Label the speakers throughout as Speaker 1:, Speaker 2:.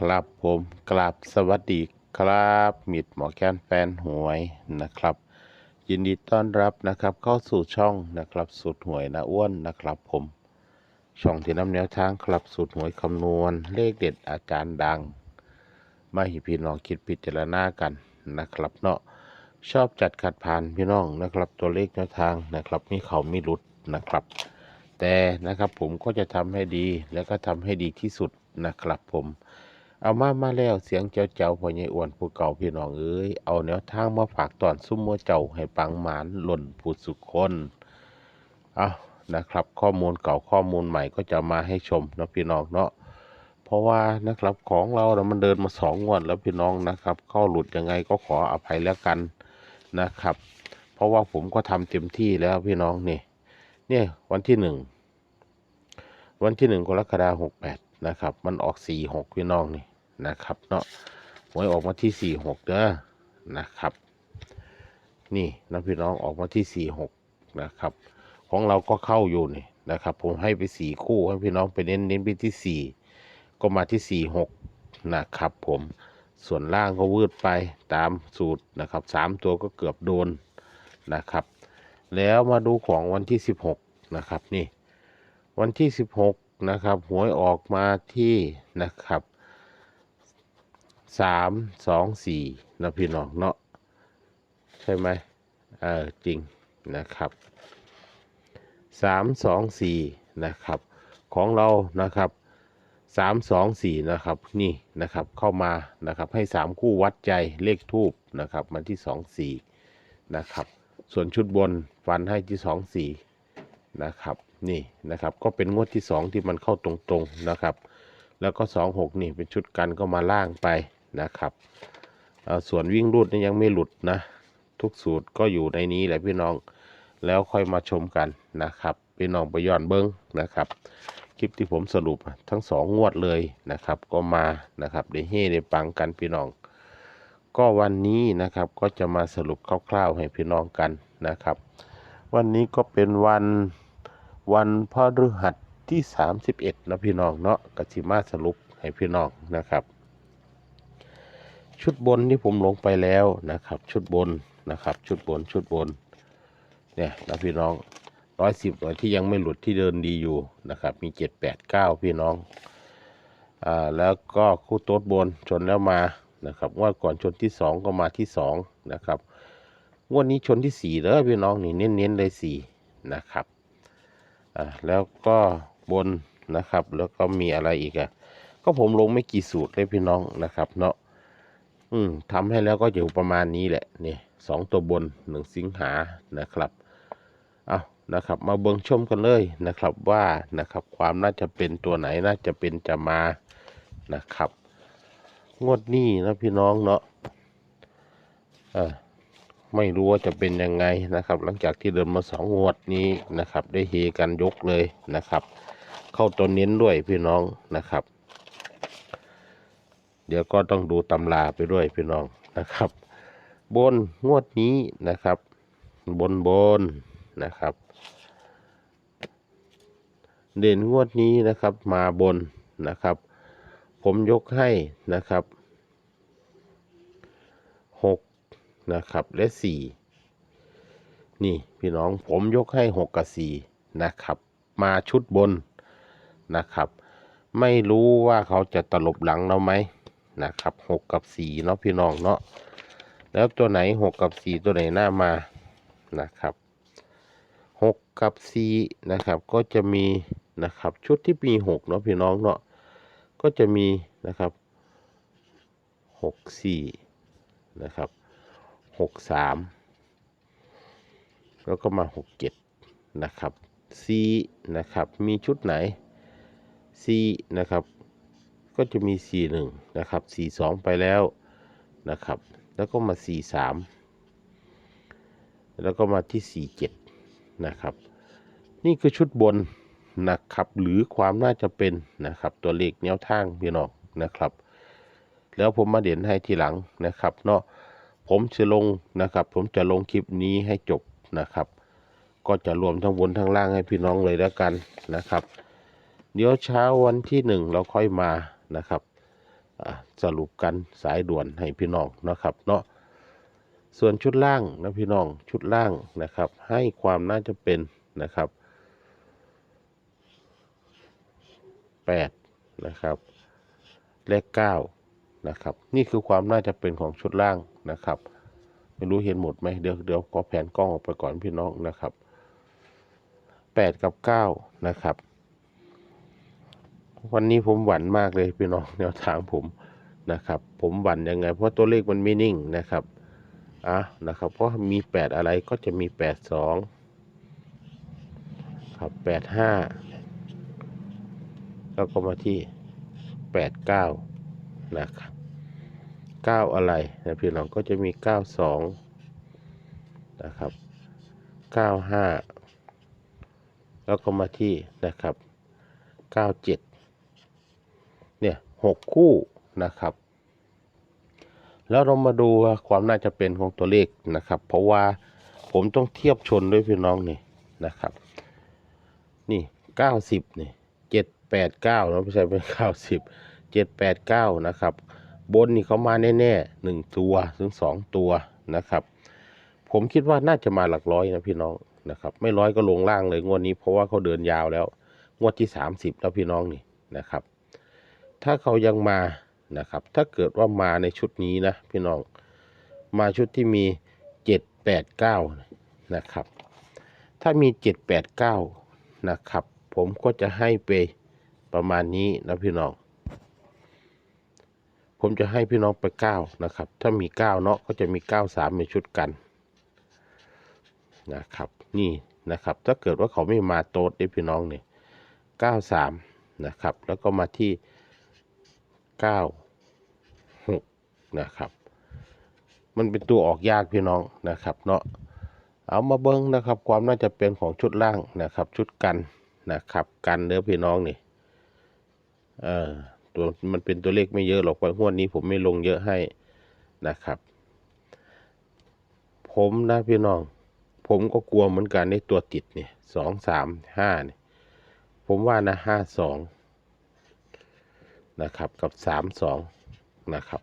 Speaker 1: ครับผมกราบสวัสดีครับมิดหมอแคนแฟนหวยนะครับ ยินดีต้อนรับนะครับ เข้าสู่ช่องนะครับสูตรหวยนะอ้วนนะครับผม ช่องที่นำแนวทางครับสูตรหวยคำนวณ เลขเด็ดอาจารย์ดัง มาห้พี่น้องคิดพิจารณากันนะครับเนาะชอบจัดขัดผ่านพี่น้องนะครับ ตัวเลขแนวทางนะครับมีเขามีหลุดนะครับ แต่นะครับผมก็จะทำให้ดีแล้วก็ทำให้ดีที่สุดนะครับผม เอามามาแล้วเสียงเจ้าเจ้าพ่อใหญ่อ้วนผู้เก่าพี่น้องเอ้ยเอาแนวทางมาฝากตอนซุ้มมัวเจ้าให้ปังหมานหล่นผู้สุขคนเอานะครับ ข้อมูลเก่าข้อมูลใหม่ก็จะมาให้ชมนะพี่น้องเนาะเพราะว่านะครับของเราเนะมันเดินมาสองงวดแล้วพี่น้องนะครับเข้าหลุดยังไงก็ขออภัยแล้วกันนะครับ เพราะว่าผมก็ทำเต็มที่แล้วพี่น้องนี่ เนี่ยวันที่หนึ่งวันที่หนึ่งกรกฎาหกแปด นะครับ มันออกสี่หกพี่น้องนี่นะครับเนาะหวยออกมาที่สี่หกเด้อนะครับ นี่นะพี่น้องออกมาที่สี่หกนะครับ ของเราก็เข้าอยู่นี่นะครับ ผมให้ไปสี่คู่ให้พี่น้องไปเน้นเน้นไปที่สี่ก็มาที่สี่หกนะครับ ผมส่วนล่างก็วืดไปตามสูตรนะครับสามตัวก็เกือบโดนนะครับ แล้วมาดูของวันที่16นะครับนี่ วันที่16 นะครับหวยออกมาที่นะครับ3 2 4นะพี่น้องเนาะใช่ไหมเออจริงนะครับ3 2 4นะครับ ของเรานะครับ3 2 4นะครับนี่นะครับเข้ามานะครับให้3คู่วัดใจเลขทูบนะครับมาที่2 4นะครับ ส่วนชุดบนฟันให้ที่สองสี่นะครับ นี่นะครับ ก็เป็นงวดที่สองที่มันเข้าตรงๆนะครับ แล้วก็สองหกนี่เป็นชุดกันก็มาล่างไปนะครับส่วนวิ่งรูดนี่ยังไม่หลุดนะ ทุกสูตรก็อยู่ในนี้แหละพี่น้องแล้วค่อยมาชมกันนะครับพี่น้องไปย้อนเบิ้งนะครับ คลิปที่ผมสรุปทั้งสองงวดเลยนะครับ ก็มานะครับได้เฮ่ได้ปังกันพี่น้อง ก็วันนี้นะครับก็จะมาสรุปคร่าวๆให้พี่น้องกันนะครับ วันนี้ก็เป็นวัน วันพฤหัสที่ 31นะพี่น้องเนาะกสิมาสรุปให้พี่น้องนะครับ ชุดบนที่ผมลงไปแล้วนะครับ ชุดบนนะครับ ชุดบนชุดบนเนี่ยนะพี่น้องร้อยสิบหน่วยที่ยังไม่หลุดที่เดินดีอยู่นะครับ มีเจ็ดแปดเก้าพี่น้องอ่าแล้วก็คู่โต๊ดบนชนแล้วมานะครับงวดก่อนชนที่สองก็มาที่สองนะครับงวดนี้ชนที่สี่เด้อพี่น้องนี่เน้นๆเลยสี่นะครับ อ่าแล้วก็บนนะครับ แล้วก็มีอะไรอีกอะก็ผมลงไม่กี่สูตรเลยพี่น้องนะครับ เนาะอืมทำให้แล้วก็อยู่ประมาณนี้แหละนี่สองตัวบนหนึ่งสิงหานะครับเอานะครับ มาเบิ่งชมกันเลยนะครับว่านะครับ ความน่าจะเป็นตัวไหนน่าจะเป็นจะมานะครับ งวดนี้นะพี่น้องเนาะเออ ไม่รู้ว่าจะเป็นยังไงนะครับ หลังจากที่เดินมาสองงวดนี้นะครับ ได้เฮกันยกเลยนะครับ เข้าตัวเน้นด้วยพี่น้องนะครับ เดี๋ยวก็ต้องดูตำราไปด้วยพี่น้องนะครับ บนงวดนี้นะครับ บนบนนะครับ เด่นงวดนี้นะครับมาบนนะครับ ผมยกให้นะครับหก นะครับ และสี่นี่พี่น้องผมยกให้หกกับสี่นะครับ มาชุดบนนะครับ ไม่รู้ว่าเขาจะตลบหลังเราไหมนะครับหกกับสี่เนาะพี่น้องเนาะแล้วตัวไหนหกกับสี่ตัวไหนหน้ามานะครับหกกับสี่นะครับ ก็จะมีนะครับ ชุดที่มีหกเนาะพี่น้องเนาะก็จะมีนะครับหกสี่นะครับ หกสามแล้วก็มาหกเจ็ดนะครับซีนะครับมีชุดไหนซีนะครับก็จะมีสีหนึ่งนะครับสีสองไปแล้วนะครับ แล้วก็มาสีสามแล้วก็มาที่สีเจ็ดนะครับ นี่คือชุดบนนะครับหรือความน่าจะเป็นนะครับตัวเลขแนวทางพี่น้องนะครับ แล้วผมมาเด่นให้ทีหลังนะครับเนาะ ผมจะลงนะครับ ผมจะลงคลิปนี้ให้จบนะครับ ก็จะรวมทั้งบนทั้งล่างให้พี่น้องเลยแล้วกันนะครับ เดี๋ยวเช้าวันที่หนึ่งเราค่อยมานะครับสรุปกันสายด่วนให้พี่น้องนะครับเนาะส่วนชุดล่างนะพี่น้องชุดล่างนะครับ ให้ความน่าจะเป็นนะครับแปดนะครับ เลขเก้า นะครับ นี่คือความน่าจะเป็นของชุดล่างนะครับ ไม่รู้เห็นหมดไหมเดี๋ยวเดี๋ยวขอแผนกล้องออกไปก่อนพี่น้องนะครับแปดกับเก้านะครับ วันนี้ผมหวั่นมากเลยพี่น้องแนวทางผมนะครับ ผมหวั่นยังไง เพราะตัวเลขมันไม่นิ่งนะครับอะนะครับ เพราะมีแปดอะไรก็จะมีแปดสองครับแปดห้าแล้วก็มาที่แปดเก้านะครับ เก้าอะไรนะพี่น้องก็จะมีเก้าสองนะครับเก้าห้าแล้วก็มาที่นะครับเก้าเจ็ดเนี่ยหกคู่นะครับ แล้วเรามาดูความน่าจะเป็นของตัวเลขนะครับ เพราะว่าผมต้องเทียบชนด้วยพี่น้องนี่นะครับ นี่เก้าสิบนี่เจ็ดแปดเก้าเราไม่ใช่เป็นเก้าสิบเจ็ดแปดเก้านะครับ บนนี่เขามาแน่ๆหนึ่งตัวถึงสองตัวนะครับ ผมคิดว่าน่าจะมาหลักร้อยนะพี่น้องนะครับ ไม่ร้อยก็ลงล่างเลยงวดนี้เพราะว่าเขาเดินยาวแล้ว งวดที่สามสิบแล้วพี่น้องนี่นะครับ ถ้าเขายังมานะครับ ถ้าเกิดว่ามาในชุดนี้นะพี่น้อง มาชุดที่มีเจ็ดแปดเก้านะครับ ถ้ามีเจ็ดแปดเก้านะครับ ผมก็จะให้ไปประมาณนี้นะพี่น้อง ผมจะให้พี่น้องไปเก้านะครับ ถ้ามีเก้าเนาะก็จะมีเก้าสามในชุดกันนะครับ นี่นะครับ ถ้าเกิดว่าเขาไม่มาโต๊ดได้พี่น้องเนี่ยเก้าสามนะครับ แล้วก็มาที่เก้าหกนะครับ มันเป็นตัวออกยากพี่น้องนะครับเนาะเอามาเบิ้งนะครับ ความน่าจะเป็นของชุดล่างนะครับ ชุดกันนะครับ กันเด้อพี่น้องนี่เออ ตัวมันเป็นตัวเลขไม่เยอะหรอกวันงวดนี้ผมไม่ลงเยอะให้นะครับ ผมนะพี่น้อง ผมก็กลัวเหมือนกันในตัวติดเนี่ยสองสามห้าเนี่ยผมว่านะห้าสองนะครับกับสามสองนะครับ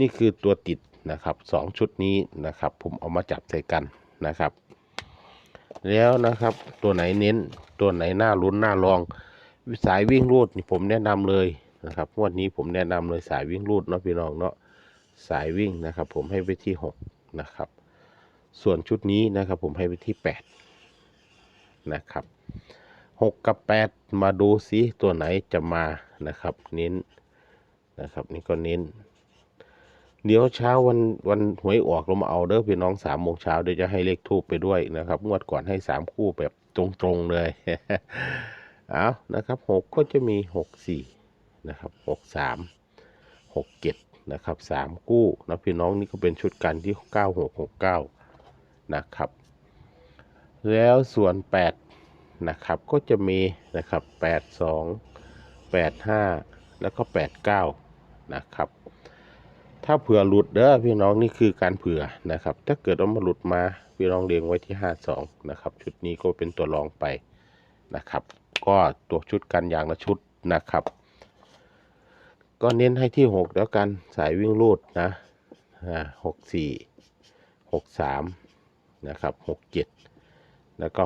Speaker 1: นี่คือตัวติดนะครับสองชุดนี้นะครับ ผมเอามาจับใส่กันนะครับ แล้วนะครับตัวไหนเน้นตัวไหนหน่าลุ้นหน่าลอง สายวิ่งรูดนี่ผมแนะนำเลย นะครับงวันนี้ผมแนะนำเลยสายวิ่งรูดเนาะพี่น้องเนาะสายวิ่งนะครับ ผมให้ไปที่หกนะครับ ส่วนชุดนี้นะครับ ผมให้ไปที่แปดนะครับหกกับแปดมาดูซิตัวไหนจะมานะครับ เน้นนะครับ นี่ก็เน้น เดี๋ยวเช้าวันวันหวยออกเรามาเอาเด้อพี่น้องสามโมงเช้าเดี๋ยวจะให้เลขทูบไปด้วยนะครับ งวดก่อนให้สามคู่แบบตรงๆเลย เอานะครับหกก็จะมีหกสี่ นะครับหกสามหกเจ็ดนะครับสามกู้นะพี่น้องนี่ก็เป็นชุดกันที่เก้าหกหกเก้านะครับแล้วส่วนแปดนะครับก็จะมีนะครับ82 85แล้วก็89นะครับถ้าเผื่อหลุดเด้อพี่น้องนี่คือการเผื่อนะครับ ถ้าเกิดว่ามาหลุดมาพี่น้องเรียงไว้ที่ 52 นะครับ ชุดนี้ก็เป็นตัวรองไปนะครับ ก็ตัวชุดกันอย่างละชุดนะครับ ก็เน้นให้ที่6แล้วกันสายวิ่งรูดนะอ่า64 63นะครับ67แล้วก็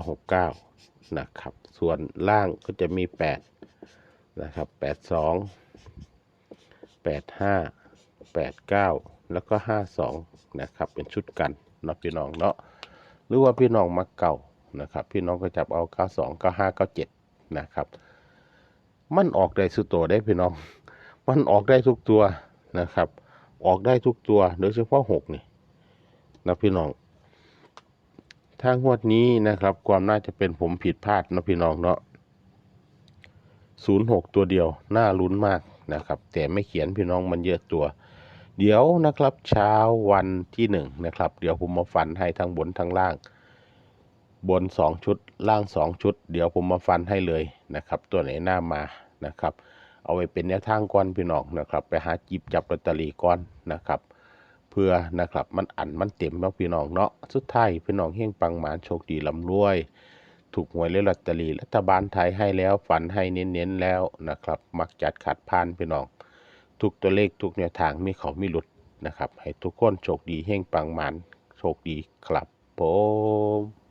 Speaker 1: 69นะครับ ส่วนล่างก็จะมี8นะครับ82 85 89แปดห้าแปดเก้าแล้วก็52นะครับ เป็นชุดกันเนาะพี่น้องเนาะหรือว่าพี่น้องมักเก่านะครับ พี่น้องก็จับเอา92 95 97นะครับ มันออกได้สุดตัวได้พี่น้อง มันออกได้ทุกตัวนะครับ ออกได้ทุกตัวโดยเฉพาะ6นี่นะพี่น้องทางงวดนี้นะครับ ความน่าจะเป็นผมผิดพลาดนะพี่น้องเนาะศูนย์หกตัวเดียว น่าลุ้นมากนะครับ แต่ไม่เขียนพี่น้องมันเยอะตัว เดี๋ยวนะครับเช้าวันที่หนึ่งนะครับ เดี๋ยวผมมาฟันให้ทั้งบนทั้งล่าง บนสองชุด ล่างสองชุด เดี๋ยวผมมาฟันให้เลยนะครับ ตัวไหนหน้ามานะครับ เอาไว้เป็นแนวทางก่อนพี่น้องนะครับ ไปหาจิบจับลอตเตอรี่ก่อนนะครับ เพื่อนะครับมันอันมันเต็มแล้วพี่น้องเนาะสุดท้ายพี่น้องเฮงปังหมานโชคดีลำรวย ถูกหวยเลขลอตเตอรี่รัฐบาลไทยให้แล้วฝันให้เน้นๆแล้วนะครับ มักจัดขัดพานพี่น้อง ทุกตัวเลขทุกแนวทางมีเขามีหลุดนะครับ ให้ทุกคนโชคดีเฮงปังหมันโชคดีครับผม